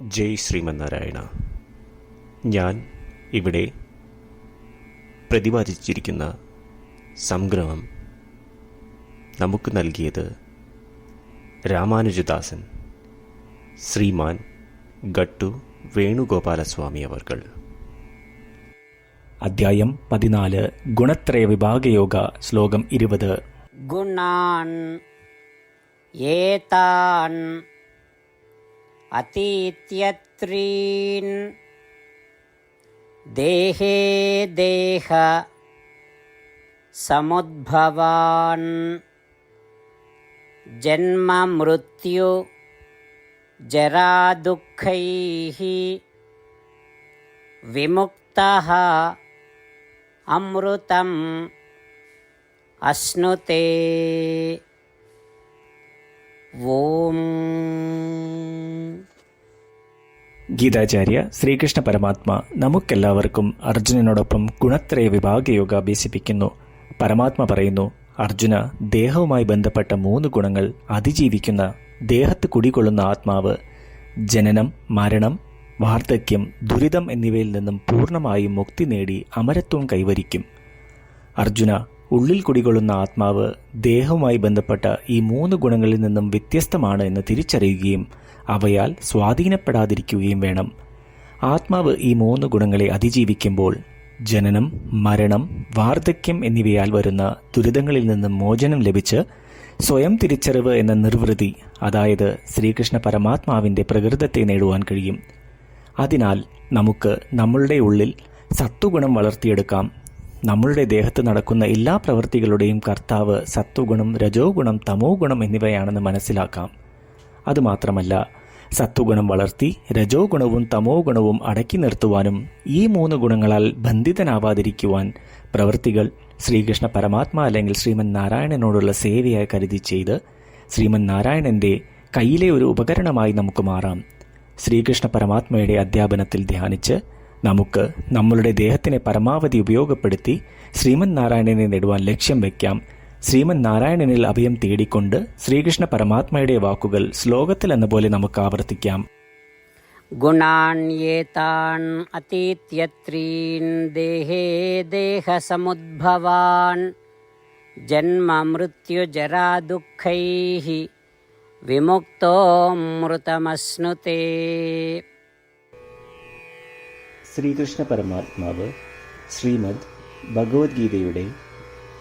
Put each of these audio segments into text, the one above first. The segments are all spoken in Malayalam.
ജയ് ശ്രീമന്നാരായണ. ഞാൻ ഇവിടെ പ്രതിപാദിച്ചിരിക്കുന്ന സംഗ്രഹം നമുക്ക് നൽകിയത് രാമാനുജദാസൻ ശ്രീമാൻ ഗട്ടു വേണുഗോപാലസ്വാമി അവർകൾ. അധ്യായം പതിനാല് ഗുണത്രയ വിഭാഗയോഗ ശ്ലോകം ഇരുപത്. ഗുണാൻ ഏതാൻ अतीत्यत्रीन्। देहे देह समुद्भवान्। जन्ममृत्यु जरादुःखैः। विमुक्तः अमृतम् अश्नुते। ॐ ഗീതാചാര്യ ശ്രീകൃഷ്ണ പരമാത്മ നമുക്കെല്ലാവർക്കും അർജുനനോടൊപ്പം ഗുണത്രയ വിഭാഗയോഗ അഭ്യസിപ്പിക്കുന്നു. പരമാത്മ പറയുന്നു അർജുന ദേഹവുമായി ബന്ധപ്പെട്ട മൂന്ന് ഗുണങ്ങൾ അതിജീവിക്കുന്ന ദേഹത്ത് കുടികൊള്ളുന്ന ആത്മാവ് ജനനം മരണം വാർദ്ധക്യം ദുരിതം എന്നിവയിൽ നിന്നും പൂർണമായും മുക്തി നേടി അമരത്വം കൈവരിക്കും. അർജുന ഉള്ളിൽ കുടികൊള്ളുന്ന ആത്മാവ് ദേഹവുമായി ബന്ധപ്പെട്ട ഈ മൂന്ന് ഗുണങ്ങളിൽ നിന്നും വ്യത്യസ്തമാണ് എന്ന് തിരിച്ചറിയുകയും അവയാൽ സ്വാധീനപ്പെടാതിരിക്കുകയും വേണം. ആത്മാവ് ഈ മൂന്ന് ഗുണങ്ങളെ അതിജീവിക്കുമ്പോൾ ജനനം മരണം വാർദ്ധക്യം എന്നിവയാൽ വരുന്ന ദുരിതങ്ങളിൽ നിന്ന് മോചനം ലഭിച്ച് സ്വയം തിരിച്ചറിവ് എന്ന നിർവൃതി അതായത് ശ്രീകൃഷ്ണ പരമാത്മാവിന്റെ പ്രകൃതത്തെ നേടുവാൻ കഴിയും. അതിനാൽ നമുക്ക് നമ്മളുടെ ഉള്ളിൽ സത്വഗുണം വളർത്തിയെടുക്കാം. നമ്മളുടെ ദേഹത്ത് നടക്കുന്ന എല്ലാ പ്രവൃത്തികളുടെയും കർത്താവ് സത്വഗുണം രജോ ഗുണം തമോ ഗുണം എന്നിവയാണെന്ന് മനസ്സിലാക്കാം. അതുമാത്രമല്ല സത്വഗുണം വളർത്തി രജോ ഗുണവും തമോ ഗുണവും അടക്കി നിർത്തുവാനും ഈ മൂന്ന് ഗുണങ്ങളാൽ ബന്ധിതനാവാതിരിക്കുവാൻ പ്രവൃത്തികൾ ശ്രീകൃഷ്ണ പരമാത്മാ അല്ലെങ്കിൽ ശ്രീമൻ നാരായണനോടുള്ള സേവയായി കരുതി ചെയ്ത് ശ്രീമൻ നാരായണന്റെ കയ്യിലെ ഒരു ഉപകരണമായി നമുക്ക് മാറാം. ശ്രീകൃഷ്ണ പരമാത്മയുടെ അധ്യാപനത്തിൽ ധ്യാനിച്ച് നമുക്ക് നമ്മളുടെ ദേഹത്തിനെ പരമാവധി ഉപയോഗപ്പെടുത്തി ശ്രീമൻ നാരായണനെ നേടുവാൻ ലക്ഷ്യം വയ്ക്കാം ശ്രീമൻ നാരായണനിൽ അഭയം തേടിക്കൊണ്ട് ശ്രീകൃഷ്ണ പരമാത്മയുടെ വാക്കുകൾ ശ്ലോകത്തിൽ എന്ന പോലെ നമുക്ക് ആവർത്തിക്കാം. ഗുണാണ്യേതാൻ അതീത്യത്രീൻ ദേഹേ ദേഹസമുദ്ഭവാൻ. ജന്മ മൃത്യുജരാ ദുഃഖൈ വിമുക്തോ മൃതമശ്നുതേ. ശ്രീകൃഷ്ണ പരമാത്മാവ് ശ്രീമദ് ഭഗവത്ഗീതയുടെ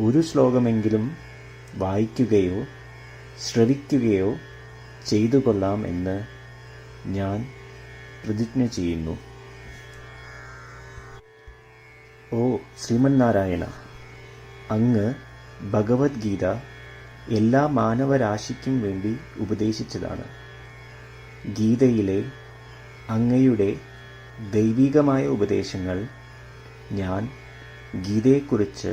ഒരു ശ്ലോകമെങ്കിലും വായിക്കുകയോ ശ്രവിക്കുകയോ ചെയ്തു കൊള്ളാം എന്ന് ഞാൻ പ്രതിജ്ഞ ചെയ്യുന്നു. ഓ ശ്രീമന്നാരായണ അങ്ങ് ഭഗവത്ഗീത എല്ലാ മാനവരാശിക്കും വേണ്ടി ഉപദേശിച്ചതാണ്. ഗീതയിലെ അങ്ങയുടെ ദൈവികമായ ഉപദേശങ്ങൾ ഞാൻ ഗീതയെക്കുറിച്ച്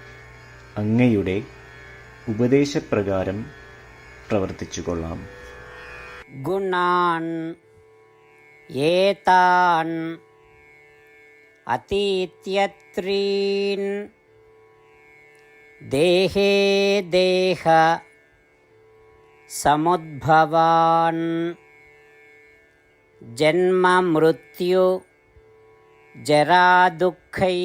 അങ്ങയുടെ ഉപദേശപ്രകാരം പ്രവർത്തിച്ചുകൊള്ളാം. ഗുണാൻ ഏതാൻ അതീത്യത്രീൻ ദേഹേ ദേഹ സമുദ്ഭവാൻ ജന്മമൃത്യു ജരാദുഃഖൈ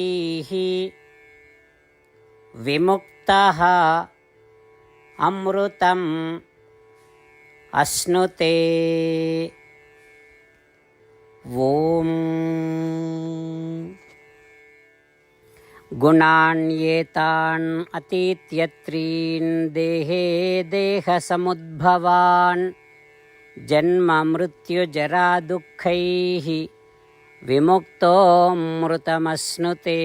विमुक्तः अमृतम् अश्नुते ॐ गुणान्येतान् अतीत्यत्रीन् देहे देहसमुद्भवान् जन्ममृत्युजरादुःखैः विमुक्तोऽमृतमश्नुते